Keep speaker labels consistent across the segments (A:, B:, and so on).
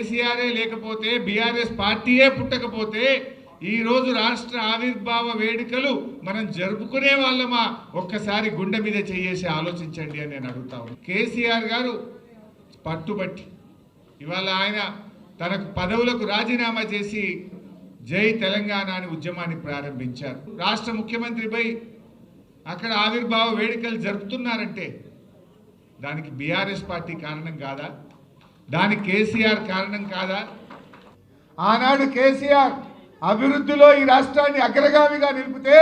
A: కేసీఆరే లేకపోతే బీఆర్ఎస్ పార్టీయే పుట్టకపోతే ఈరోజు రాష్ట్ర ఆవిర్భావ వేడుకలు మనం జరుపుకునే వాళ్ళమా? ఒక్కసారి గుండె మీద చేయేసి ఆలోచించండి అని నేను అడుగుతా ఉన్నాను కేసీఆర్ గారు పట్టుబట్టి ఇవాళ ఆయన తనకు పదవులకు రాజీనామా చేసి జై తెలంగాణ అని ఉద్యమాన్ని ప్రారంభించారు. రాష్ట్ర ముఖ్యమంత్రిపై అక్కడ ఆవిర్భావ వేడుకలు జరుపుతున్నారంటే దానికి బీఆర్ఎస్ పార్టీ కారణం కాదా? దానికి కేసీఆర్ కారణం కాదా?
B: ఆనాడు కేసీఆర్ అభివృద్ధిలో ఈ రాష్ట్రాన్ని అగ్రగామిగా నిలిపితే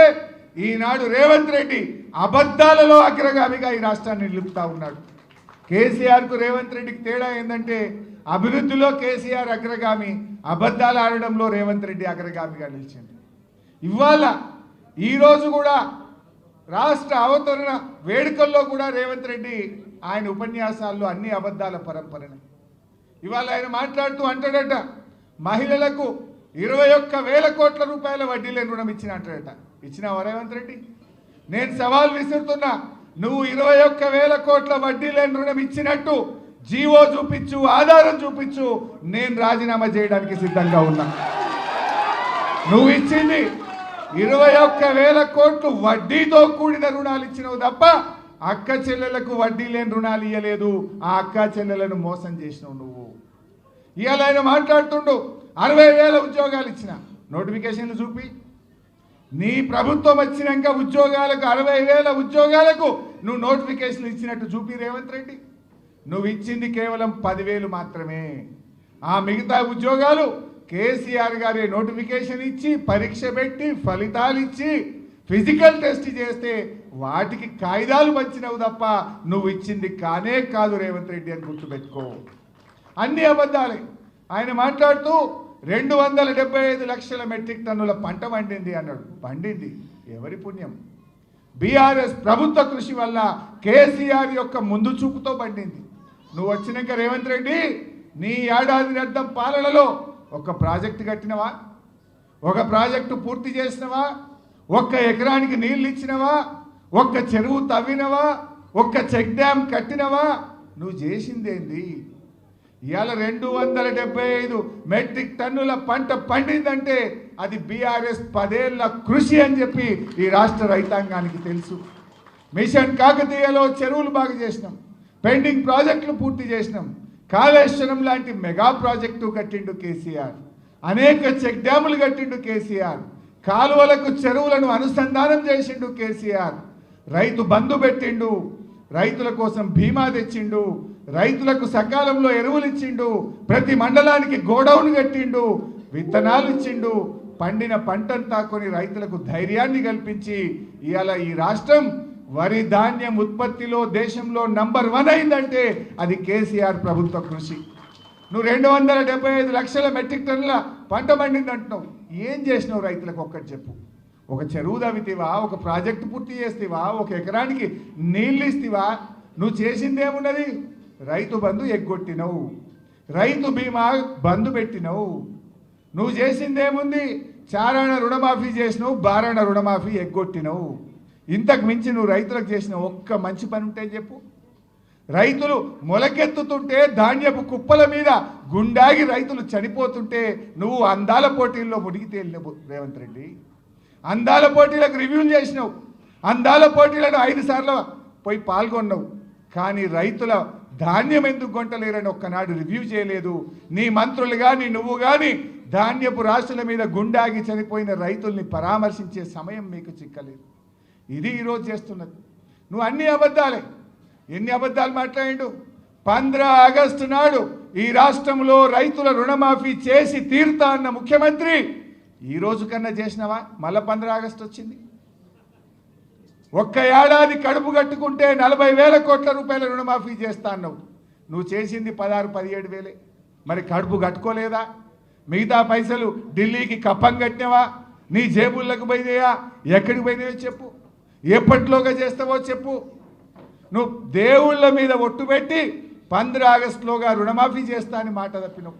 B: ఈనాడు రేవంత్ రెడ్డి అబద్ధాలలో అగ్రగామిగా ఈ రాష్ట్రాన్ని నిలుపుతా ఉన్నాడు. కేసీఆర్కు రేవంత్ రెడ్డికి తేడా ఏంటంటే అభివృద్ధిలో కేసీఆర్ అగ్రగామి అబద్ధాలు ఆడడంలో రేవంత్ రెడ్డి అగ్రగామిగా నిలిచింది ఇవాళ ఈరోజు కూడా రాష్ట్ర అవతరణ వేడుకల్లో కూడా రేవంత్ రెడ్డి ఆయన ఉపన్యాసాల్లో అన్ని అబద్ధాల పరంపరనే. ఇవాళ ఆయన మాట్లాడుతూ అంటాడట మహిళలకు ఇరవై ఒక్క వేల కోట్ల రూపాయల వడ్డీ లేని రుణం ఇచ్చిన అంటాడట. ఇచ్చినావా రేవంత్ రెడ్డి? నేను సవాల్ విసురుతున్నా నువ్వు ఇరవై ఒక్క వేల కోట్ల వడ్డీ లేని రుణం ఇచ్చినట్టు జీవో చూపించు ఆధారం చూపించు నేను రాజీనామా చేయడానికి సిద్ధంగా ఉన్నా. నువ్వు ఇచ్చింది ఇరవై ఒక్క వేల కోట్లు వడ్డీతో కూడిన రుణాలు ఇచ్చినవు తప్ప అక్క చెల్లెలకు వడ్డీ లేని రుణాలు ఇవ్వలేదు ఆ అక్క చెల్లెలను మోసం చేసినావు నువ్వు. ఇవాళ ఆయన మాట్లాడుతుండు. అరవై వేల ఉద్యోగాలు ఇచ్చిన. నోటిఫికేషన్లు చూపి. నీ ప్రభుత్వం వచ్చినాక ఉద్యోగాలకు అరవై వేల ఉద్యోగాలకు నువ్వు నోటిఫికేషన్ ఇచ్చినట్టు చూపి రేవంత్ రెడ్డి. నువ్వు ఇచ్చింది కేవలం పదివేలు మాత్రమే. ఆ మిగతా ఉద్యోగాలు కేసీఆర్ గారి నోటిఫికేషన్ ఇచ్చి పరీక్ష పెట్టి ఫలితాలు ఇచ్చి ఫిజికల్ టెస్ట్ చేస్తే వాటికి కాయిదాలు పంచినవు తప్ప నువ్వు ఇచ్చింది కానే కాదు రేవంత్ రెడ్డి అని గుర్తుపెట్టుకో. అన్ని అబద్ధాలే. ఆయన మాట్లాడుతూ రెండు వందల డెబ్బై ఐదు లక్షల మెట్రిక్ టన్నుల పంట పండింది అన్నాడు. పండింది. ఎవరి పుణ్యం? బీఆర్ఎస్ ప్రభుత్వ కృషి వల్ల కేసీఆర్ యొక్క ముందు చూపుతో పండింది. నువ్వు వచ్చినాక రేవంత్ రెడ్డి నీ ఏడాది అర్థం పాలనలో ఒక ప్రాజెక్టు కట్టినవా? ఒక ప్రాజెక్టు పూర్తి చేసినవా? ఒక్క ఎకరానికి నీళ్ళు ఇచ్చినవా? ఒక్క చెరువు తవ్వినవా? ఒక్క చెక్ డ్యామ్ కట్టినవా? నువ్వు చేసిందేంది? ఇవాళ రెండు వందల డెబ్బై ఐదు మెట్రిక్ టన్నుల పంట పండిందంటే అది బీఆర్ఎస్ పదేళ్ళ కృషి అని చెప్పి ఈ రాష్ట్ర రైతాంగానికి తెలుసు. మిషన్ కాకతీయలో చెరువులు బాగు చేసినాం. పెండింగ్ ప్రాజెక్టులు పూర్తి చేసినాం. కాళేశ్వరం లాంటి మెగా ప్రాజెక్టు కట్టిండు కేసీఆర్. అనేక చెక్ డ్యాములు కట్టిండు కేసీఆర్. కాలువలకు చెరువులను అనుసంధానం చేసిండు కేసీఆర్. రైతు బంధు పెట్టిండు. రైతుల కోసం బీమా తెచ్చిండు. రైతులకు సకాలంలో ఎరువులు ఇచ్చిండు ప్రతి మండలానికి గోడౌన్ కట్టిండు విత్తనాలు ఇచ్చిండు పండిన పంటంతా కొని రైతులకు ధైర్యాన్ని కల్పించి ఇవాళ ఈ రాష్ట్రం వరి ధాన్యం ఉత్పత్తిలో దేశంలో నంబర్ వన్ అయిందంటే అది కేసీఆర్ ప్రభుత్వ కృషి. నువ్వు రెండు వందల డెబ్బై ఐదు లక్షల మెట్రిక్ టన్నుల పంట పండింది అంటున్నావు ఏం చేసినావు రైతులకు ఒక్కటి చెప్పు. ఒక చెరువు తవ్వితివా ఒక ప్రాజెక్టు పూర్తి చేస్తేవా ఒక ఎకరానికి నీళ్ళు ఇస్తేవా? నువ్వు చేసింది ఏమున్నది? రైతు బంధు ఎగ్గొట్టినవు. రైతు బీమా బంధు పెట్టినవు. నువ్వు చేసిందేముంది? ఏముంది రుణమాఫీ చేసినావు బారాణ రుణమాఫీ ఎగ్గొట్టినవు. ఇంతకు మించి నువ్వు రైతులకు చేసిన ఒక్క మంచి పని ఉంటే చెప్పు. రైతులు మొలకెత్తుతుంటే ధాన్యపు కుప్పల మీద గుండాగి రైతులు చనిపోతుంటే నువ్వు అందాల పోటీల్లో మునిగి తేలినవు రేవంత్ రెడ్డి. అందాల పోటీలకు రివ్యూలు చేసినావు. అందాల పోటీలను ఐదు సార్లు పోయి పాల్గొన్నావు. కానీ రైతుల ధాన్యం ఎందుకు కొంటలేరని ఒక్కనాడు రివ్యూ చేయలేదు. నీ మంత్రులు కానీ నువ్వు కానీ ధాన్యపు రాశుల మీద గుండాగి చనిపోయిన రైతుల్ని పరామర్శించే సమయం మీకు చిక్కలేదు. ఇది ఈరోజు చేస్తున్నది. నువ్వు అన్ని అబద్ధాలే ఎన్ని అబద్ధాలు మాట్లాడిండు? పంద్ర ఆగస్టు నాడు ఈ రాష్ట్రంలో రైతుల రుణమాఫీ చేసి తీరుతా అన్న ముఖ్యమంత్రి ఈ రోజు కన్నా చేసినావా? మళ్ళా పంద్ర ఆగస్టు వచ్చింది. ఒక్క ఏడాది కడుపు కట్టుకుంటే నలభై వేల కోట్ల రూపాయల రుణమాఫీ చేస్తా అన్నావు. నువ్వు చేసింది పదహారు పదిహేడు వేలే. మరి కడుపు కట్టుకోలేదా? మిగతా పైసలు ఢిల్లీకి కప్పం కట్టినవా? నీ జేబుల్లోకి పోయినాయా? ఎక్కడికి పోయినాయో చెప్పు. ఎప్పటిలోగా చేస్తావో చెప్పు. నువ్వు దేవుళ్ళ మీద ఒట్టు పెట్టి పంద్ర ఆగస్టులోగా రుణమాఫీ చేస్తా అని మాట తప్పినావు.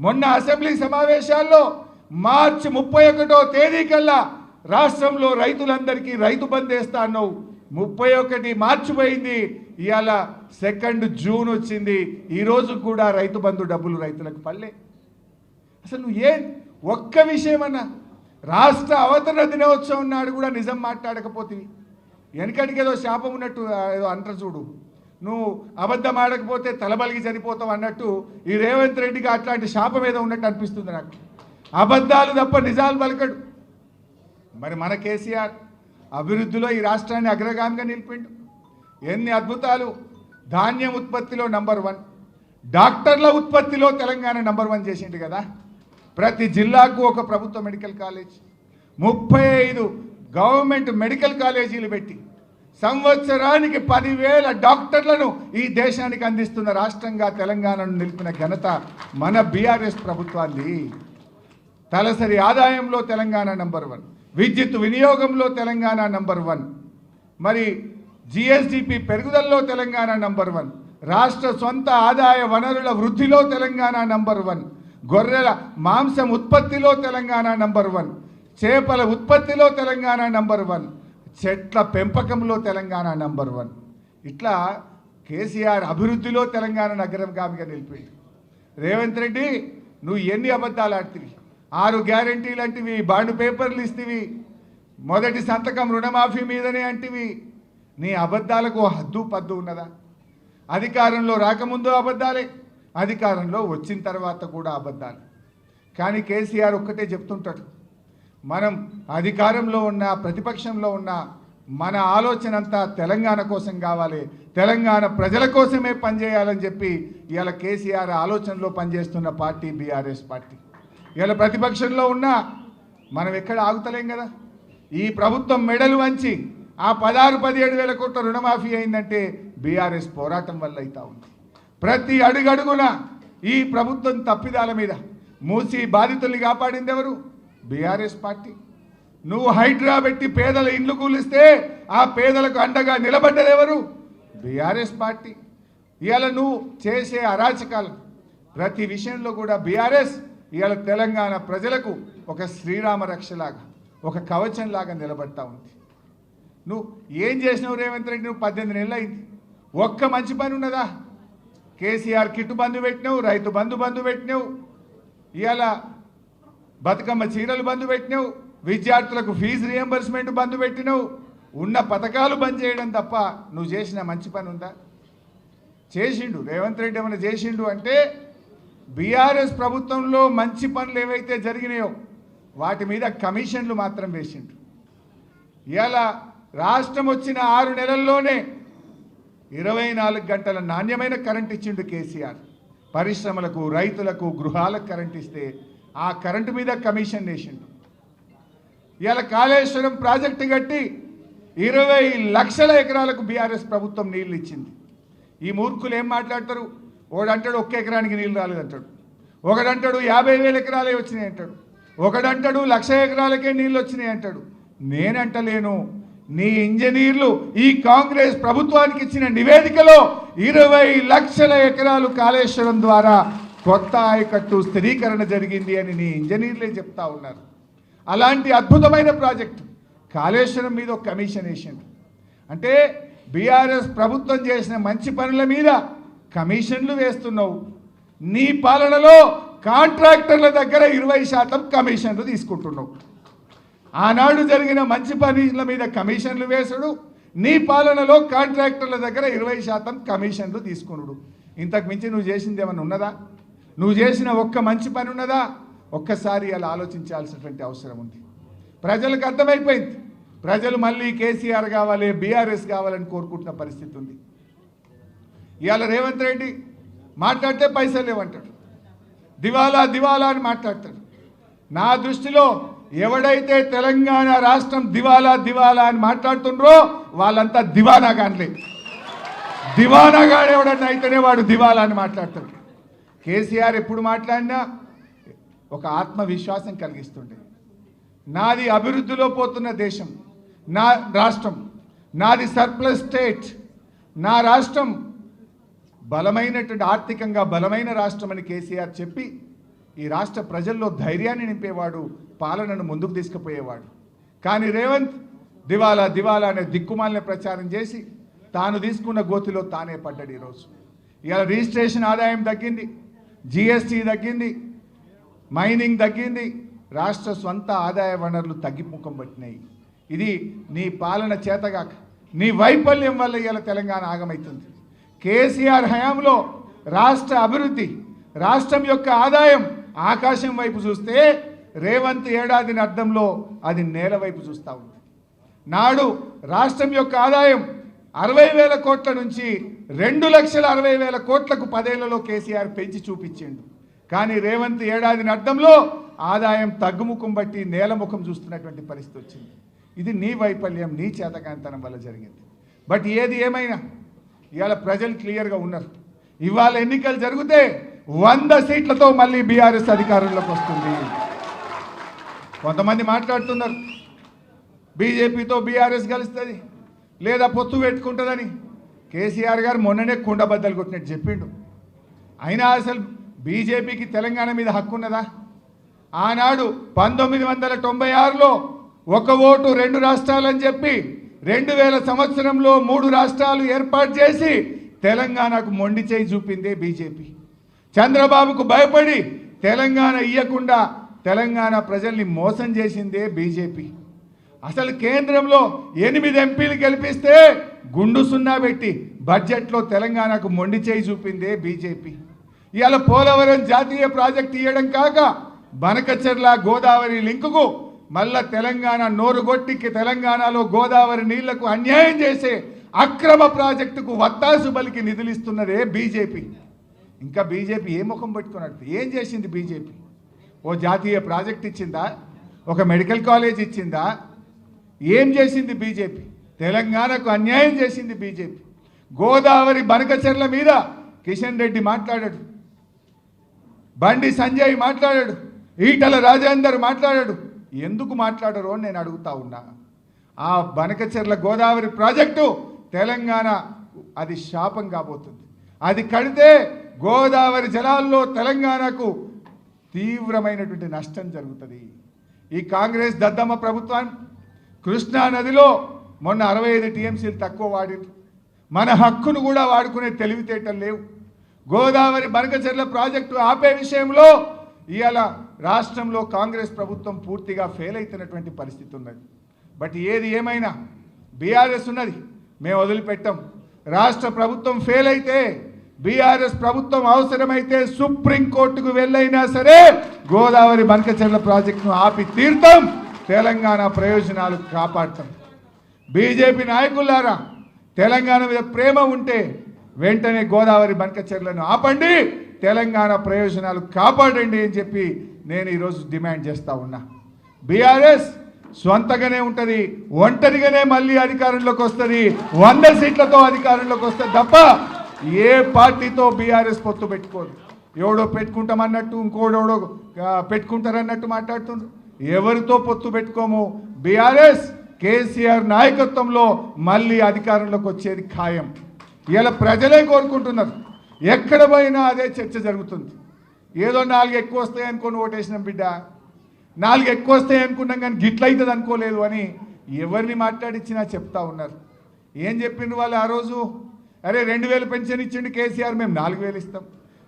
B: మొన్న అసెంబ్లీ సమావేశాల్లో మార్చి ముప్పై ఒకటో తేదీ కల్లా రాష్ట్రంలో రైతులందరికీ రైతు బంద్ వేస్తా అన్నావు. ముప్పై ఒకటి మార్చిపోయింది ఇవాళ సెకండ్ జూన్ వచ్చింది. ఈరోజు కూడా రైతు బంధు డబ్బులు రైతులకు పల్లె అసలు నువ్వు ఏం? ఒక్క విషయమన్నా. రాష్ట్ర అవతరణ దినోత్సవం నాడు కూడా నిజం మాట్లాడకపోతివి వెనకడికి ఏదో శాపం ఉన్నట్టు ఏదో అంటారు చూడు. నువ్వు అబద్ధం ఆడకపోతే తలబలిగి చనిపోతావు అన్నట్టు ఈ రేవంత్ రెడ్డికి అట్లాంటి శాపం ఏదో ఉన్నట్టు అనిపిస్తుంది నాకు. అబద్ధాలు తప్ప నిజాలు పలకడు. మరి మన కేసీఆర్ అభివృద్ధిలో ఈ రాష్ట్రాన్ని అగ్రగామిగా నిలిపిండు. ఎన్ని అద్భుతాలు. ధాన్యం ఉత్పత్తిలో నంబర్ వన్. డాక్టర్ల ఉత్పత్తిలో తెలంగాణ నంబర్ వన్ చేసిండు కదా. ప్రతి జిల్లాకు ఒక ప్రభుత్వ మెడికల్ కాలేజ్. ముప్పై ఐదు గవర్నమెంట్ మెడికల్ కాలేజీలు పెట్టి సంవత్సరానికి పదివేల డాక్టర్లను ఈ దేశానికి అందిస్తున్న రాష్ట్రంగా తెలంగాణను నిలిపిన ఘనత మన బీఆర్ఎస్ ప్రభుత్వాన్ని. తలసరి ఆదాయంలో తెలంగాణ నంబర్ వన్. విద్యుత్ వినియోగంలో తెలంగాణ నంబర్ వన్. మరి జిఎస్డిపి పెరుగుదలలో తెలంగాణ నంబర్ వన్. రాష్ట్ర సొంత ఆదాయ వనరుల వృద్ధిలో తెలంగాణ నంబర్ వన్. గొర్రెల మాంసం ఉత్పత్తిలో తెలంగాణ నంబర్ వన్. చేపల ఉత్పత్తిలో తెలంగాణ నంబర్ వన్. చెట్ల పెంపకంలో తెలంగాణ నంబర్ వన్. ఇట్లా కేసీఆర్ అభివృద్ధిలో తెలంగాణ నగరంగామిగా నిలిపింది రేవంత్ రెడ్డి నువ్వు ఎన్ని అబద్ధాలు ఆడుతీవి ఆరు గ్యారంటీలు అంటివి బాండ్ పేపర్లు ఇస్తేవి మొదటి సంతకం రుణమాఫీ మీదనే అంటివి. నీ అబద్ధాలకు హద్దు పద్దు ఉన్నదా? అధికారంలో రాకముందు అబద్ధాలే అధికారంలో వచ్చిన తర్వాత కూడా అబద్ధాలు. కానీ కేసీఆర్ ఒక్కటే చెప్తుంటాడు మనం అధికారంలో ఉన్న ప్రతిపక్షంలో ఉన్న మన ఆలోచన అంతా తెలంగాణ కోసం కావాలి తెలంగాణ ప్రజల కోసమే పనిచేయాలని చెప్పి ఇవాళ కేసీఆర్ ఆలోచనలో పనిచేస్తున్న పార్టీ బీఆర్ఎస్ పార్టీ. ఇవాళ ప్రతిపక్షంలో ఉన్నా మనం ఎక్కడ ఆగుతలేం కదా. ఈ ప్రభుత్వం మెడలు వంచి ఆ పదహారు పదిహేడు వేల కోట్ల రుణమాఫీ అయిందంటే బీఆర్ఎస్ పోరాటం వల్ల అవుతా ఉంది. ప్రతి అడుగడుగున ఈ ప్రభుత్వం తప్పిదాల మీద మూసి బాధితుల్ని కాపాడింది ఎవరు బీఆర్ఎస్ పార్టీ. నువ్వు హైడ్రా పెట్టి పేదల ఇండ్లు కూలిస్తే ఆ పేదలకు అండగా నిలబడ్డది ఎవరు బీఆర్ఎస్ పార్టీ. ఇవాళ నువ్వు చేసే అరాచకాలు ప్రతి విషయంలో కూడా బీఆర్ఎస్ ఇవాళ తెలంగాణ ప్రజలకు ఒక శ్రీరామ రక్షలాగా ఒక కవచంలాగా నిలబడతా ఉంది. నువ్వు ఏం చేసినావు రేవంత్ రెడ్డి? నువ్వు పద్దెనిమిది నెలలు అయింది. ఒక్క మంచి పని ఉన్నదా? కేసీఆర్ కిట్టు బంధు పెట్టినావు రైతు బంధు బంధు పెట్టినావు. ఇవాళ బతుకమ్మ చీరలు బంధు పెట్టినావు విద్యార్థులకు ఫీజు రియంబర్స్మెంట్ బంధు పెట్టినావు. ఉన్న పథకాలు బంద్ చేయడం తప్ప నువ్వు చేసిన మంచి పని ఉందా? చేసిండు. రేవంత్ రెడ్డి ఏమైనా చేసిండు అంటే బీఆర్ఎస్ ప్రభుత్వంలో మంచి పనులు ఏవైతే జరిగినాయో వాటి మీద కమిషన్లు మాత్రం వేసిండ్రు. ఇవాళ రాష్ట్రం వచ్చిన ఆరు నెలల్లోనే ఇరవై నాలుగు గంటల నాణ్యమైన కరెంట్ ఇచ్చిండు కేసీఆర్. పరిశ్రమలకు రైతులకు గృహాలకు కరెంట్ ఇస్తే ఆ కరెంటు మీద కమిషన్ వేసిండు. ఇవాళ కాళేశ్వరం ప్రాజెక్టు కట్టి ఇరవై లక్షల ఎకరాలకు బీఆర్ఎస్ ప్రభుత్వం నీళ్ళు ఇచ్చింది. ఈ మూర్ఖులు ఏం మాట్లాడతారు? ఒకడంటాడు ఒక్క ఎకరానికి నీళ్ళు రాలేదంటాడు. ఒకడంటాడు యాభై వేల ఎకరాలే వచ్చినాయి అంటాడు. ఒకడంటాడు లక్ష ఎకరాలకే నీళ్ళు వచ్చినాయి అంటాడు. నేనంటలేను. నీ ఇంజనీర్లు ఈ కాంగ్రెస్ ప్రభుత్వానికి ఇచ్చిన నివేదికలో ఇరవై లక్షల ఎకరాలు కాళేశ్వరం ద్వారా కొత్త ఆయకట్టు స్థిరీకరణ జరిగింది అని నీ ఇంజనీర్లే చెప్తా ఉన్నారు. అలాంటి అద్భుతమైన ప్రాజెక్టు. కాళేశ్వరం మీద ఒక కమిషన్ వేసిండు అంటే బీఆర్ఎస్ ప్రభుత్వం చేసిన మంచి పనుల మీద కమిషన్లు వేస్తున్నావు. నీ పాలనలో కాంట్రాక్టర్ల దగ్గర ఇరవై శాతం కమిషన్లు తీసుకుంటున్నావు. ఆనాడు జరిగిన మంచి పనుల మీద కమిషన్లు వేసుడు నీ పాలనలో కాంట్రాక్టర్ల దగ్గర ఇరవై శాతం కమిషన్లు తీసుకునుడు. ఇంతకు మించి నువ్వు చేసింది ఏమైనా ఉన్నదా? నువ్వు చేసిన ఒక్క మంచి పని ఉన్నదా? ఒక్కసారి అలా ఆలోచించాల్సినటువంటి అవసరం ఉంది. ప్రజలకు అర్థమైపోయింది. ప్రజలు మళ్ళీ కేసీఆర్ కావాలి బీఆర్ఎస్ కావాలని కోరుకుంటున్న పరిస్థితి ఉంది. ఇవాళ రేవంత్ రెడ్డి మాట్లాడితే పైసలు లేవంటాడు. దివాలా దివాలా అని మాట్లాడతాడు. నా దృష్టిలో ఎవడైతే తెలంగాణ రాష్ట్రం దివాలా దివాలా అని మాట్లాడుతుండ్రో వాళ్ళంతా దివానా కానిలే దివానాగాడు ఎవడన్నా అయితేనే వాడు దివాలా అని మాట్లాడతాడు. కేసీఆర్ ఎప్పుడు మాట్లాడినా ఒక ఆత్మవిశ్వాసం కలిగిస్తుండే. నాది అభివృద్ధిలో పోతున్న దేశం నా రాష్ట్రం నాది సర్ప్లస్ స్టేట్ నా రాష్ట్రం బలమైనటువంటి ఆర్థికంగా బలమైన రాష్ట్రం అని కేసీఆర్ చెప్పి ఈ రాష్ట్ర ప్రజల్లో ధైర్యాన్ని నింపేవాడు పాలనను ముందుకు తీసుకుపోయేవాడు. కానీ రేవంత్ దివాలా దివాలా అనే దిక్కుమాలని ప్రచారం చేసి తాను తీసుకున్న గోతిలో తానే పడ్డాడు ఈరోజు. ఇవాళ రిజిస్ట్రేషన్ ఆదాయం తగ్గింది జిఎస్టీ తగ్గింది మైనింగ్ తగ్గింది రాష్ట్ర స్వంత ఆదాయ వనరులు తగ్గిముఖం పట్టినాయి. ఇది నీ పాలన చేతగాక నీ వైఫల్యం వల్ల ఇవాళ తెలంగాణ ఆగమవుతుంది కేసీఆర్ హయాంలో రాష్ట్ర అభివృద్ధి రాష్ట్రం యొక్క ఆదాయం ఆకాశం వైపు చూస్తే రేవంత్ ఏడాదిని అర్థంలో అది నేల వైపు చూస్తూ ఉంది. నాడు రాష్ట్రం యొక్క ఆదాయం అరవై వేల కోట్ల నుంచి రెండు లక్షల అరవై వేల కోట్లకు పదేళ్ళలో కేసీఆర్ పెంచి చూపించిండు. కానీ రేవంత్ ఏడాదిని అర్థంలో ఆదాయం తగ్గుముఖం బట్టి నేలముఖం చూస్తున్నటువంటి పరిస్థితి వచ్చింది. ఇది నీ వైఫల్యం నీ చేతకాంతనం వల్ల జరిగింది. బట్ ఏది ఏమైనా ఇవాళ ప్రజలు క్లియర్గా ఉన్నారు. ఇవాళ ఎన్నికలు జరిగితే వంద సీట్లతో మళ్ళీ బీఆర్ఎస్ అధికారంలోకి వస్తుంది. కొంతమంది మాట్లాడుతున్నారు బీజేపీతో బీఆర్ఎస్ కలుస్తుంది లేదా పొత్తు పెట్టుకుంటుందని. కేసీఆర్ గారు మొన్ననే కుండబద్దలు కొట్టినట్టు చెప్పిండు. అయినా అసలు బీజేపీకి తెలంగాణ మీద హక్కు ఉన్నదా? ఆనాడు పంతొమ్మిది వందల తొంభై ఆరులో ఒక ఓటు రెండు రాష్ట్రాలని చెప్పి రెండు వేల సంవత్సరంలో మూడు రాష్ట్రాలు ఏర్పాటు చేసి తెలంగాణకు మొండి చేయి చూపిందే బీజేపీ. చంద్రబాబుకు భయపడి తెలంగాణ ఇయ్యకుండా తెలంగాణ ప్రజల్ని మోసం చేసిందే బీజేపీ. అసలు కేంద్రంలో ఎనిమిది ఎంపీలు గెలిపిస్తే గుండు సున్నా పెట్టి బడ్జెట్లో తెలంగాణకు మొండి చేయి చూపిందే బీజేపీ. ఇవాళ పోలవరం జాతీయ ప్రాజెక్ట్ ఇవ్వడం కాక బనకచెర్ల గోదావరి లింకుకు మళ్ళా తెలంగాణ నోరుగొట్టికి తెలంగాణలో గోదావరి నీళ్ళకు అన్యాయం చేసే అక్రమ ప్రాజెక్టుకు వత్తాసు బలికి నిధులిస్తున్నదే బీజేపీ. ఇంకా బీజేపీ ఏ ముఖం పెట్టుకున్నట్టు ఏం చేసింది బీజేపీ? ఓ జాతీయ ప్రాజెక్ట్ ఇచ్చిందా? ఒక మెడికల్ కాలేజ్ ఇచ్చిందా? ఏం చేసింది బీజేపీ? తెలంగాణకు అన్యాయం చేసింది బీజేపీ. గోదావరి బనకచెర్ల మీద కిషన్ రెడ్డి మాట్లాడాడు. బండి సంజయ్ మాట్లాడాడు. ఈటల రాజేందర్ మాట్లాడాడు. ఎందుకు మాట్లాడరు అని నేను అడుగుతా ఉన్నా. ఆ బనకచెర్ల గోదావరి ప్రాజెక్టు తెలంగాణ అది శాపం కాబోతుంది. అది కడితే గోదావరి జలాల్లో తెలంగాణకు తీవ్రమైనటువంటి నష్టం జరుగుతుంది. ఈ కాంగ్రెస్ దద్దమ్మ ప్రభుత్వం కృష్ణా నదిలో మొన్న అరవై ఐదు టీఎంసీలు తక్కువ వాడింది మన హక్కును కూడా వాడుకునే తెలివితేటలు లేవు. గోదావరి బనకచెర్ల ప్రాజెక్టు ఆపే విషయంలో ఇవాళ రాష్ట్రంలో కాంగ్రెస్ ప్రభుత్వం పూర్తిగా ఫెయిల్ అవుతున్నటువంటి పరిస్థితి ఉన్నది. బట్ ఏది ఏమైనా బీఆర్ఎస్ ఉన్నది మేము వదిలిపెట్టాం. రాష్ట్ర ప్రభుత్వం ఫెయిల్ అయితే బీఆర్ఎస్ ప్రభుత్వం అవసరమైతే సుప్రీంకోర్టుకు వెళ్ళైనా సరే గోదావరి బంకచెర్ల ప్రాజెక్టును ఆపి తీర్థం తెలంగాణ ప్రయోజనాలు కాపాడతాం. బీజేపీ నాయకులారా తెలంగాణ మీద ప్రేమ ఉంటే వెంటనే గోదావరి బంకచెర్లను ఆపండి. తెలంగాణ ప్రయోజనాలు కాపాడండి అని చెప్పి నేను ఈరోజు డిమాండ్ చేస్తా ఉన్నా. బీఆర్ఎస్ సొంతగానే ఉంటుంది ఒంటరిగానే మళ్ళీ అధికారంలోకి వస్తుంది వంద సీట్లతో అధికారంలోకి వస్తుంది తప్ప ఏ పార్టీతో బీఆర్ఎస్ పొత్తు పెట్టుకోదు. ఎవడో పెట్టుకుంటామన్నట్టు ఇంకోడెవడో పెట్టుకుంటారన్నట్టు మాట్లాడుతుంది ఎవరితో పొత్తు పెట్టుకోము? బీఆర్ఎస్ కేసీఆర్ నాయకత్వంలో మళ్ళీ అధికారంలోకి వచ్చేది ఖాయం. ఇలా ప్రజలే కోరుకుంటున్నారు. ఎక్కడ పోయినా అదే చర్చ జరుగుతుంది. ఏదో నాలుగు ఎక్కువ వస్తాయి అనుకొని ఓటేసినాం బిడ్డ. నాలుగు ఎక్కువ వస్తాయి అనుకున్నాం కానీ గిట్ల అవుతుంది అనుకోలేదు అని ఎవరిని మాట్లాడించినా చెప్తా ఉన్నారు. ఏం చెప్పిండు వాళ్ళు ఆ రోజు? అరే రెండు వేలు పెన్షన్ ఇచ్చిండు కేసీఆర్ మేము నాలుగు వేలు ఇస్తాం.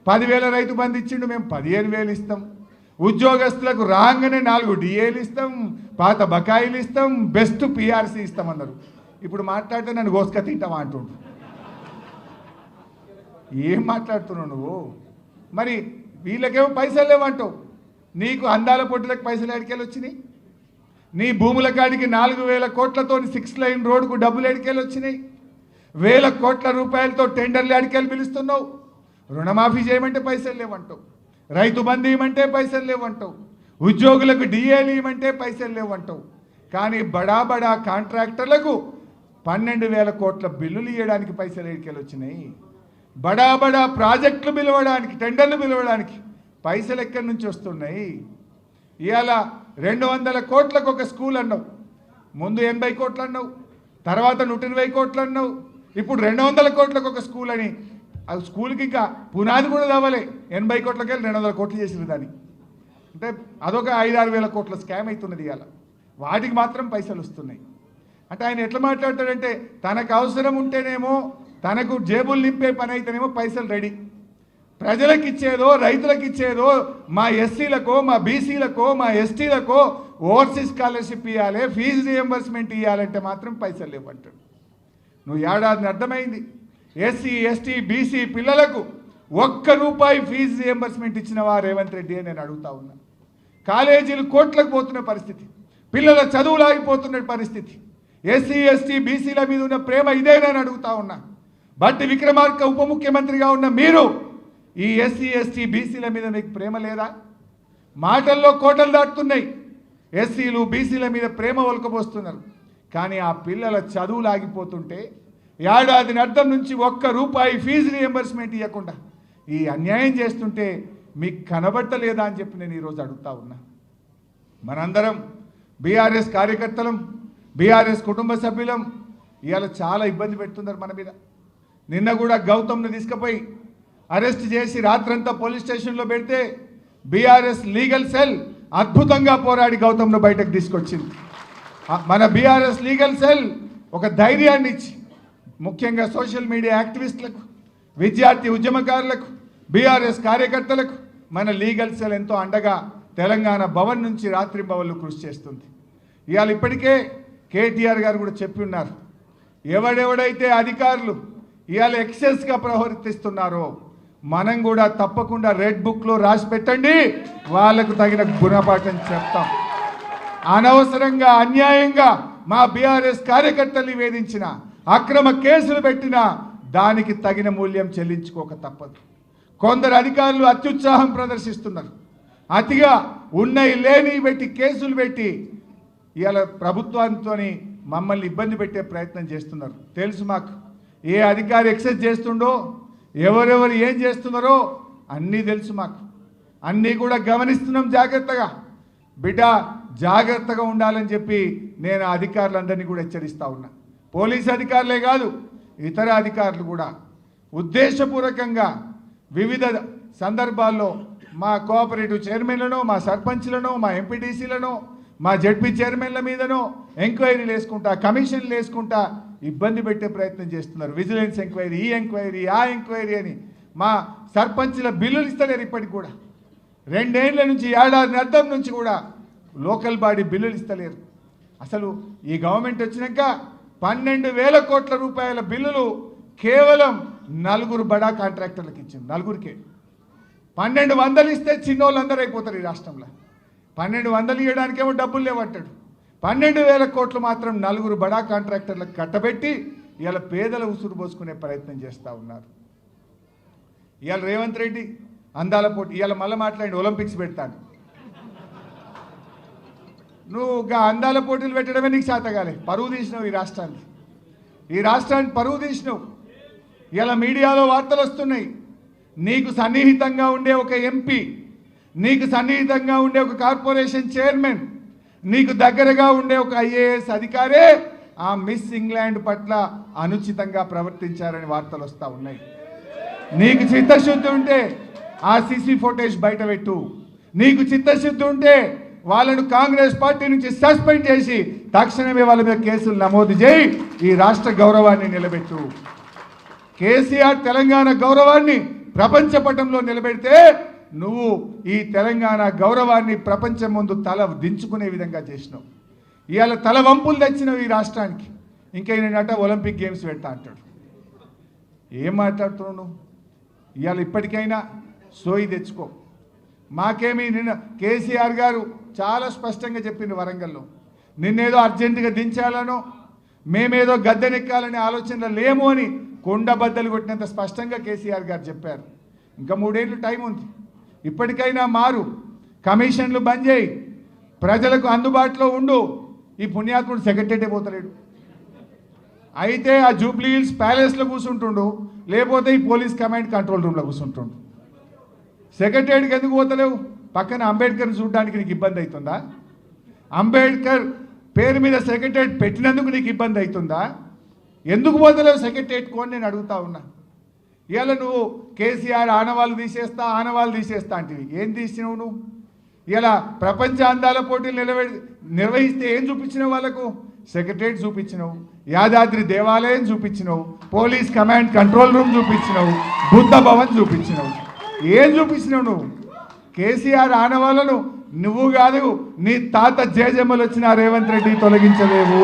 B: పదివేల రైతు బంధు ఇచ్చిండు మేము పదిహేను వేలు ఇస్తాం. ఉద్యోగస్తులకు రాగానే నాలుగు డిఏలు ఇస్తాం పాత బకాయిలు ఇస్తాం బెస్ట్ పిఆర్సీ ఇస్తామన్నారు. ఇప్పుడు మాట్లాడితే నన్ను గోసుక తింటామా అంటుండ్రు. ఏం మాట్లాడుతున్నావు నువ్వు? మరి వీళ్ళకేమో పైసలు లేవంటావు. నీకు అందాల పొట్టులకు పైసలు ఎడికెళ్ళి వచ్చినాయి? నీ భూముల కాడికి నాలుగు వేల కోట్లతో సిక్స్ లైన్ రోడ్డుకు డబ్బులు ఎడికెళ్ళి వచ్చినాయి? వేల కోట్ల రూపాయలతో టెండర్లు ఎడికెళ్ళి పిలుస్తున్నావు? రుణమాఫీ చేయమంటే పైసలు లేవంటావు. రైతు బంధు ఇవ్వమంటే పైసలు లేవంటావు. ఉద్యోగులకు డిఏలు ఇవ్వమంటే పైసలు లేవంటావు. కానీ బడా బడా కాంట్రాక్టర్లకు పన్నెండు వేల కోట్ల బిల్లులు ఇవ్వడానికి పైసలు ఎడికెళ్ళి వచ్చినాయి? బడా బడా ప్రాజెక్టులు పిలవడానికి టెండర్లు పిలవడానికి పైసలు ఎక్కడి నుంచి వస్తున్నాయి? ఇవాళ రెండు వందల కోట్లకు ఒక స్కూల్ అన్నావు. ముందు ఎనభై కోట్లు అన్నావు. తర్వాత నూట ఇరవై కోట్లు అన్నావు. ఇప్పుడు రెండు వందల కోట్లకు ఒక స్కూల్ అని. ఆ స్కూల్కి ఇంకా పునాది కూడా తవ్వలే ఎనభై కోట్లకి వెళ్ళి రెండు వందల కోట్లు చేసిన దాన్ని. అంటే అదొక ఐదు ఆరు వేల కోట్ల స్కామ్ అవుతున్నది ఇవాళ వాటికి మాత్రం పైసలు వస్తున్నాయి. అంటే ఆయన ఎట్లా మాట్లాడతాడంటే తనకు అవసరం ఉంటేనేమో తనకు జేబులు నింపే పని అయితేనేమో పైసలు రెడీ. ప్రజలకు ఇచ్చేదో రైతులకు ఇచ్చేదో మా ఎస్సీలకో మా బీసీలకో మా ఎస్టీలకో ఓవర్సీస్ స్కాలర్షిప్ ఇవ్వాలి ఫీజు రియంబర్స్మెంట్ ఇవ్వాలంటే మాత్రం పైసలు ఇవ్వంటాడు నువ్వు ఏడాదిని అర్థమైంది. ఎస్సీ ఎస్టీ బీసీ పిల్లలకు ఒక్క రూపాయి ఫీజు రియంబర్స్మెంట్ ఇచ్చినవా రేవంత్ రెడ్డి అని నేను అడుగుతా ఉన్నా. కాలేజీలు కోట్లకు పోతున్న పరిస్థితి. పిల్లల చదువులు ఆగిపోతున్న పరిస్థితి. ఎస్సీ ఎస్టీ బీసీల మీద ఉన్న ప్రేమ ఇదేనని అడుగుతా ఉన్నా. బట్టి విక్రమార్క ఉప ముఖ్యమంత్రిగా ఉన్న మీరు ఈ ఎస్సీ ఎస్టీ బీసీల మీద మీకు ప్రేమ లేదా? మాటల్లో కోటలు దాటుతున్నాయి. ఎస్సీలు బీసీల మీద ప్రేమ ఒలకబోస్తున్నారు. కానీ ఆ పిల్లల చదువులు ఆగిపోతుంటే ఏడాదిని అర్థం నుంచి ఒక్క రూపాయి ఫీజు రియంబర్స్మెంట్ ఇవ్వకుండా ఈ అన్యాయం చేస్తుంటే మీకు కనబట్టలేదా అని చెప్పి నేను ఈరోజు అడుగుతా ఉన్నా. మనందరం బీఆర్ఎస్ కార్యకర్తలం బీఆర్ఎస్ కుటుంబ సభ్యులం ఇవాళ చాలా ఇబ్బంది పెడుతున్నారు మన మీద. నిన్న కూడా గౌతమ్ను తీసుకుపోయి అరెస్ట్ చేసి రాత్రంతా పోలీస్ స్టేషన్లో పెడితే బీఆర్ఎస్ లీగల్ సెల్ అద్భుతంగా పోరాడి గౌతమ్ను బయటకు తీసుకొచ్చింది. మన బీఆర్ఎస్ లీగల్ సెల్ ఒక ధైర్యాన్ని ఇచ్చి ముఖ్యంగా సోషల్ మీడియా యాక్టివిస్టులకు విద్యార్థి ఉద్యమకారులకు బీఆర్ఎస్ కార్యకర్తలకు మన లీగల్ సెల్ ఎంతో అండగా తెలంగాణ భవన్ నుంచి రాత్రి భవన్లు కృషి చేస్తుంది. ఇవాళ ఇప్పటికే కేటీఆర్ గారు కూడా చెప్పి ఉన్నారు ఎవడెవడైతే అధికారులు ఇవాళ ఎక్సెస్గా ప్రవర్తిస్తున్నారో మనం కూడా తప్పకుండా రెడ్ బుక్లో రాసి పెట్టండి. వాళ్ళకు తగిన గుణపాఠం చెప్తాం. అనవసరంగా అన్యాయంగా మా బీఆర్ఎస్ కార్యకర్తల్ని వేధించిన అక్రమ కేసులు పెట్టిన దానికి తగిన మూల్యం చెల్లించుకోక తప్పదు. కొందరు అధికారులు అత్యుత్సాహం ప్రదర్శిస్తున్నారు. అతిగా ఉన్నాయి లేని పెట్టి కేసులు పెట్టి ఇవాళ ప్రభుత్వంతో మమ్మల్ని ఇబ్బంది పెట్టే ప్రయత్నం చేస్తున్నారు. తెలుసు మాకు. ఏ అధికారి ఎక్సెస్ చేస్తుండో ఎవరెవరు ఏం చేస్తున్నారో అన్నీ తెలుసు మాకు. అన్నీ కూడా గమనిస్తున్నాం జాగ్రత్తగా. బిడ్డ జాగ్రత్తగా ఉండాలని చెప్పి నేను ఆ అధికారులందరినీ కూడా హెచ్చరిస్తా ఉన్నా. పోలీస్ అధికారులే కాదు ఇతర అధికారులు కూడా. ఉద్దేశపూర్వకంగా వివిధ సందర్భాల్లో మా కోఆపరేటివ్ చైర్మన్లను మా సర్పంచ్లను మా ఎంపీటీసీలను మా జడ్పీ చైర్మన్ల మీదనో ఎంక్వైరీలు వేసుకుంటా కమిషన్లు వేసుకుంటా ఇబ్బంది పెట్టే ప్రయత్నం చేస్తున్నారు. విజిలెన్స్ ఎంక్వైరీ ఈ ఎంక్వైరీ ఆ ఎంక్వైరీ అని మా సర్పంచ్ల బిల్లులు ఇస్తలేరు ఇప్పటికి కూడా. రెండేళ్ళ నుంచి ఏడాది అర్థం నుంచి కూడా లోకల్ బాడీ బిల్లులు ఇస్తలేరు. అసలు ఈ గవర్నమెంట్ వచ్చినాక పన్నెండు వేల కోట్ల రూపాయల బిల్లులు కేవలం నలుగురు బడా కాంట్రాక్టర్లకు ఇచ్చింది. నలుగురికే. పన్నెండు వందలు ఇస్తే చిన్నోళ్ళందరూ అయిపోతారు ఈ రాష్ట్రంలో. పన్నెండు వందలు ఇవ్వడానికేమో డబ్బులు లేవంటాడు. పన్నెండు వేల కోట్లు మాత్రం నలుగురు బడా కాంట్రాక్టర్లకు కట్టబెట్టి ఇవాళ పేదల ఉసురు పోసుకునే ప్రయత్నం చేస్తూ ఉన్నారు. ఇవాళ రేవంత్ రెడ్డి అందాల పోటీ ఇవాళ మళ్ళీ మాట్లాడి ఒలింపిక్స్ పెడతాను నువ్వు అందాల పోటీలు పెట్టడమే నీకు చేతగాలే పరువు తీసినావు ఈ రాష్ట్రానికి. ఈ రాష్ట్రాన్ని పరువు తీసినావు. ఇలా మీడియాలో వార్తలు వస్తున్నాయి. నీకు సన్నిహితంగా ఉండే ఒక ఎంపీ నీకు సన్నిహితంగా ఉండే ఒక కార్పొరేషన్ చైర్మన్ నీకు దగ్గరగా ఉండే ఒక ఐఏఎస్ అధికారే ఆ మిస్ ఇంగ్లాండ్ పట్ల అనుచితంగా ప్రవర్తించారని వార్తలు వస్తూ ఉన్నాయి. నీకు చిత్తశుద్ధి ఉంటే ఆ సీసీ ఫోటేజ్ బయట పెట్టు. నీకు చిత్తశుద్ధి ఉంటే వాళ్ళను కాంగ్రెస్ పార్టీ నుంచి సస్పెండ్ చేసి తక్షణమే వాళ్ళ మీద కేసులు నమోదు చేయి ఈ రాష్ట్ర గౌరవాన్ని నిలబెట్టు. కేసీఆర్ తెలంగాణ గౌరవాన్ని ప్రపంచ పటంలో నిలబెడితే నువ్వు ఈ తెలంగాణ గౌరవాన్ని ప్రపంచం ముందు తల దించుకునే విధంగా చేసినావు. ఇవాళ తల వంపులు తెచ్చినావు ఈ రాష్ట్రానికి. ఇంకా ఈయనట ఒలింపిక్ గేమ్స్ పెడతా అంటాడు. ఏం మాట్లాడుతున్నావు నువ్వు? ఇవాళ ఇప్పటికైనా సోయి తెచ్చుకో. మాకేమీ నిన్న కేసీఆర్ గారు చాలా స్పష్టంగా చెప్పింది వరంగల్లో. నిన్నేదో అర్జెంటుగా దించాలనో మేమేదో గద్దెనెక్కాలనే ఆలోచనలో లేము అని కొండ బద్దలు కొట్టినంత స్పష్టంగా కేసీఆర్ గారు చెప్పారు. ఇంకా మూడేళ్ళు టైం ఉంది. ఇప్పటికైనా మారు. కమిషన్లు బంద్ చేయి. ప్రజలకు అందుబాటులో ఉండు. ఈ పుణ్యాత్ముడు సెక్రటరీ పోతలేడు. అయితే ఆ జూబ్లీ హిల్స్ ప్యాలెస్లో కూర్చుంటుండు. లేకపోతే ఈ పోలీస్ కమాండ్ కంట్రోల్ రూమ్లో కూర్చుంటుండు. సెక్రటరీకి ఎందుకు పోతలేవు? పక్కన అంబేద్కర్ని చూడడానికి నీకు ఇబ్బంది అవుతుందా? అంబేద్కర్ పేరు మీద సెక్రటరీ పెట్టినందుకు నీకు ఇబ్బంది అవుతుందా? ఎందుకు పోతలేవు సెక్రటరియట్కు అని నేను అడుగుతా ఉన్నా. ఇవాళ నువ్వు కేసీఆర్ ఆనవాళ్ళు తీసేస్తా ఆనవాళ్ళు తీసేస్తా అంటే ఏం తీసినావు నువ్వు? ఇలా ప్రపంచ అందాల పోటీలు నిలవే నిర్వహిస్తే ఏం చూపించినావు వాళ్ళకు? సెక్రటరేట్ చూపించినావు యాదాద్రి దేవాలయం చూపించినావు పోలీస్ కమాండ్ కంట్రోల్ రూమ్ చూపించినావు బుద్ధ భవన్ చూపించినావు. ఏం చూపించినావు నువ్వు? కేసీఆర్ ఆనవాళ్ళను నువ్వు కాదు నీ తాత జేజమ్మలు వచ్చిన రేవంత్ రెడ్డి తొలగించలేవు.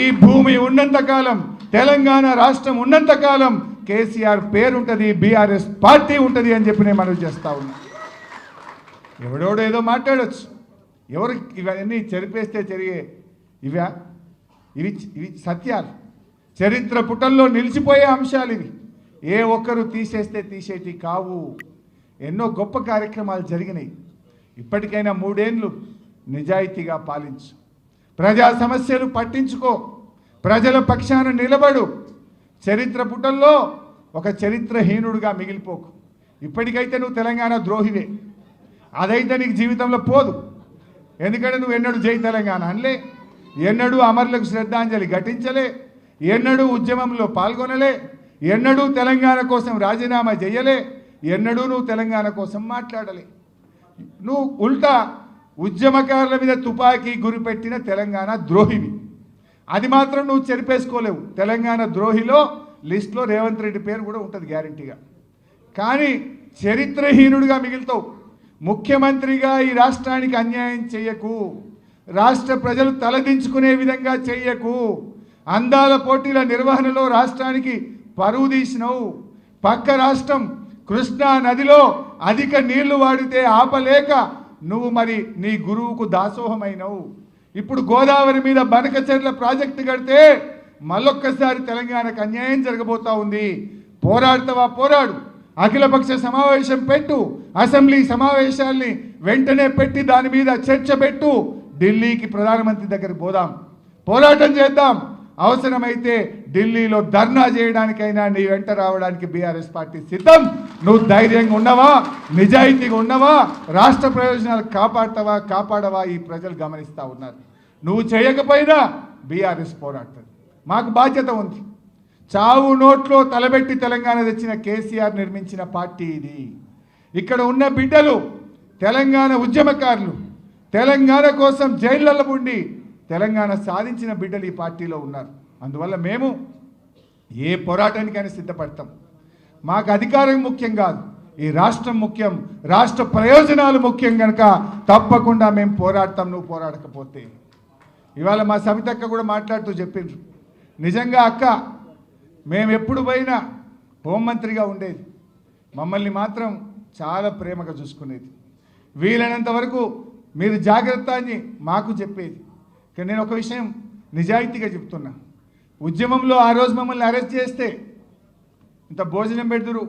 B: ఈ భూమి ఉన్నంత కాలం తెలంగాణ రాష్ట్రం ఉన్నంత కాలం కేసీఆర్ పేరుంటది బీఆర్ఎస్ పార్టీ ఉంటుంది అని చెప్పి నేను మనవి చేస్తా ఉన్నా. ఎవడెవడో ఏదో మాట్లాడొచ్చు. ఎవరు ఇవన్నీ చెరిపేస్తే జరిగే ఇవా ఇవి ఇవి సత్యాలు. చరిత్ర పుటల్లో నిలిచిపోయే అంశాలు ఇవి. ఏ ఒక్కరు తీసేస్తే తీసేటి కావు. ఎన్నో గొప్ప కార్యక్రమాలు జరిగినాయి. ఇప్పటికైనా మూడేండ్లు నిజాయితీగా పాలించు. ప్రజా సమస్యలు పట్టించుకో. ప్రజల పక్షాన నిలబడు. చరిత్ర పుటల్లో ఒక చరిత్రహీనుడుగా మిగిలిపోకు. ఇప్పటికైతే నువ్వు తెలంగాణ ద్రోహివే. అదైతే నీకు జీవితంలో పోదు. ఎందుకంటే నువ్వు ఎన్నడూ జై తెలంగాణ అనలే. ఎన్నడూ అమరులకు శ్రద్ధాంజలి ఘటించలే. ఎన్నడూ ఉద్యమంలో పాల్గొనలే. ఎన్నడూ తెలంగాణ కోసం రాజీనామా చేయలే ఎన్నడూ నువ్వు తెలంగాణ కోసం మాట్లాడలే. నువ్వు ఉల్టా ఉద్యమకారుల మీద తుపాకీ గురిపెట్టిన తెలంగాణ ద్రోహివి. అది మాత్రం నువ్వు చెరిపేసుకోలేవు. తెలంగాణ ద్రోహిలో లిస్ట్లో రేవంత్ రెడ్డి పేరు కూడా ఉంటుంది గ్యారంటీగా. కానీ చరిత్రహీనుడిగా మిగులుతావు. ముఖ్యమంత్రిగా ఈ రాష్ట్రానికి అన్యాయం చేయకు రాష్ట్ర ప్రజలు తలదించుకునే విధంగా చెయ్యకు. అందాల పోటీల నిర్వహణలో రాష్ట్రానికి పరువు తీసినవు. పక్క రాష్ట్రం కృష్ణా నదిలో అధిక నీళ్ళు వాడితే ఆపలేక నువ్వు మరి నీ గురువుకు దాసోహమైనవు. ఇప్పుడు గోదావరి మీద బనకచెర్ల ప్రాజెక్టు కడితే మళ్ళొక్కసారి తెలంగాణకు అన్యాయం జరగబోతా ఉంది. పోరాడతావా పోరాడు. అఖిలపక్ష సమావేశం పెట్టు. అసెంబ్లీ సమావేశాల్ని వెంటనే పెట్టి దాని మీద చర్చ పెట్టు. ఢిల్లీకి ప్రధానమంత్రి దగ్గరికి పోదాం. పోరాటం చేద్దాం. అవసరమైతే ఢిల్లీలో ధర్నా చేయడానికైనా నీ వెంట రావడానికి బీఆర్ఎస్ పార్టీ సిద్ధం. నువ్వు ధైర్యంగా ఉన్నవా? నిజాయితీగా ఉన్నవా? రాష్ట్ర ప్రయోజనాలు కాపాడతావా? కాపాడవా? ఈ ప్రజలు గమనిస్తూ ఉన్నారు. నువ్వు చేయకపోయినా బీఆర్ఎస్ పోరాడుతుంది. మాకు బాధ్యత ఉంది. చావు నోట్లో తలబెట్టి తెలంగాణ తెచ్చిన కేసీఆర్ నిర్మించిన పార్టీ ఇది. ఇక్కడ ఉన్న బిడ్డలు తెలంగాణ ఉద్యమకారులు తెలంగాణ కోసం జైళ్ళలో ఉండి తెలంగాణ సాధించిన బిడ్డలు ఈ పార్టీలో ఉన్నారు. అందువల్ల మేము ఏ పోరాటానికైనా సిద్ధపడతాం. మాకు అధికారం ముఖ్యం కాదు. ఈ రాష్ట్రం ముఖ్యం. రాష్ట్ర ప్రయోజనాలు ముఖ్యం కనుక తప్పకుండా మేము పోరాడతాం నువ్వు పోరాడకపోతే. ఇవాళ మా సమితక్క కూడా మాట్లాడుతూ చెప్పిండ్రు. నిజంగా అక్క మేము ఎప్పుడు పోయినా హోంమంత్రిగా ఉండేది. మమ్మల్ని మాత్రం చాలా ప్రేమగా చూసుకునేది. వీలైనంత వరకు మీరు జాగ్రత్త అని మాకు చెప్పేది. కానీ నేను ఒక విషయం నిజాయితీగా చెప్తున్నా. ఉద్యమంలో ఆ రోజు మమ్మల్ని అరెస్ట్ చేస్తే ఇంత భోజనం పెడుతురు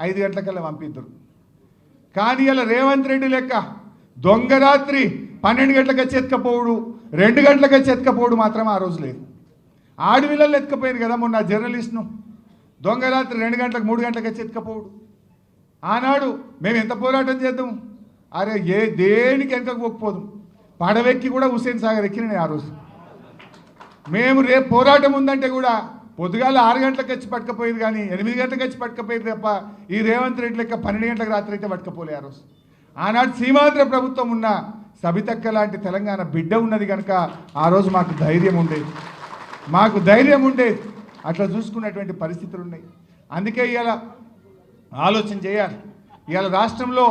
B: ఐదు గంటలకల్లా పంపిద్దరు. కానీ ఇలా రేవంత్ రెడ్డి లెక్క దొంగ రాత్రి పన్నెండు గంటలకు చెత్కపోవుడు రెండు గంటలకు చెత్కపోవుడు మాత్రం ఆ రోజు లేదు. ఆడవిల్లలు ఎత్తుకపోయింది కదా మొన్న జర్నలిస్ట్ను. దొంగ రాత్రి రెండు గంటలకు మూడు గంటలకు చెత్కపోవుడు ఆనాడు మేము ఎంత పోరాటం చేద్దాం అరే ఏ దేనికి వెనకకు పోకపోదు? పడవెక్కి కూడా హుసేన్ సాగర్ ఎక్కిన నేను ఆ రోజు. మేము రేపు పోరాటం ఉందంటే కూడా పొద్దుగాల ఆరు గంటలకు వచ్చి పట్టుకపోయేది కానీ ఎనిమిది గంటలకు వచ్చి పట్టుకపోయేది తప్ప ఈ రేవంత్ రెడ్డి లెక్క పన్నెండు గంటలకు రాత్రి అయితే పట్టుకపోలే ఆ రోజు. ఆనాడు సీమాంధ్ర ప్రభుత్వం ఉన్న సబితక్క లాంటి తెలంగాణ బిడ్డ ఉన్నది కనుక ఆ రోజు మాకు ధైర్యం ఉండేది. మాకు ధైర్యం ఉండేది. అట్లా చూసుకున్నటువంటి పరిస్థితులు ఉన్నాయి. అందుకే ఇవాళ ఆలోచన చేయాలి. ఇవాళ రాష్ట్రంలో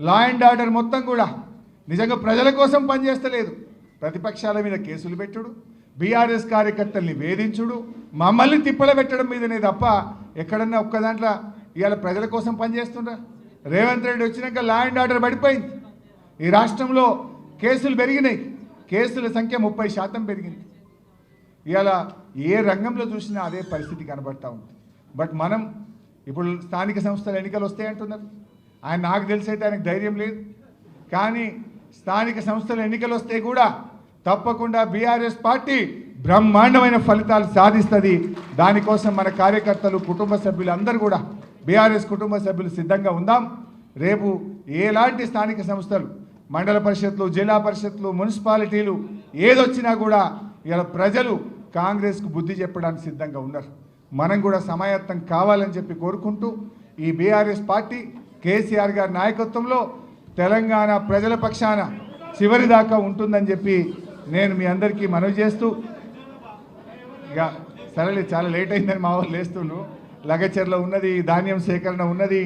B: లా అండ్ ఆర్డర్ మొత్తం కూడా నిజంగా ప్రజల కోసం పనిచేస్తలేదు. ప్రతిపక్షాల మీద కేసులు పెట్టుడు బీఆర్ఎస్ కార్యకర్తల్ని వేధించుడు మమ్మల్ని తిప్పల పెట్టడం మీదనే తప్ప ఎక్కడన్నా ఒక్క దాంట్లో ఇవాళ ప్రజల కోసం పనిచేస్తుండ్రా? రేవంత్ రెడ్డి వచ్చినాక లా అండ్ ఆర్డర్ పడిపోయింది. ఈ రాష్ట్రంలో కేసులు పెరిగినాయి. కేసుల సంఖ్య ముప్పై శాతం పెరిగింది. ఇవాళ ఏ రంగంలో చూసినా అదే పరిస్థితి కనబడతా ఉంది. బట్ మనం ఇప్పుడు స్థానిక సంస్థల ఎన్నికలు వస్తాయి అంటున్నారు ఆయన నాకు తెలిసైతే ఆయనకు ధైర్యం లేదు. కానీ స్థానిక సంస్థల ఎన్నికలు వస్తే కూడా తప్పకుండా బీఆర్ఎస్ పార్టీ బ్రహ్మాండమైన ఫలితాలు సాధిస్తుంది. దానికోసం మన కార్యకర్తలు కుటుంబ సభ్యులు అందరూ కూడా బీఆర్ఎస్ కుటుంబ సభ్యులు సిద్ధంగా ఉందాం. రేపు ఎలాంటి స్థానిక సంస్థలు మండల పరిషత్లు జిల్లా పరిషత్లు మున్సిపాలిటీలు ఏదొచ్చినా కూడా ఇలా ప్రజలు కాంగ్రెస్కు బుద్ధి చెప్పడానికి సిద్ధంగా ఉన్నారు. మనం కూడా సమాయత్తం కావాలని చెప్పి కోరుకుంటూ ఈ బీఆర్ఎస్ పార్టీ కేసీఆర్ గారి నాయకత్వంలో తెలంగాణ ప్రజల పక్షాన చివరి దాకా ఉంటుందని చెప్పి నేను మీ అందరికీ మనవి చేస్తూ ఇక సరేలే చాలా లేట్ అయిందని మా వాళ్ళు లేస్తున్నారు లగచర్లో ఉన్నది ధాన్యం సేకరణ ఉన్నది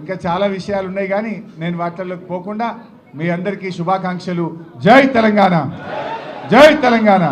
B: ఇంకా చాలా విషయాలు ఉన్నాయి కానీ నేను వాటిల్లోకి పోకుండా మీ అందరికీ శుభాకాంక్షలు. జై తెలంగాణ! జై తెలంగాణ!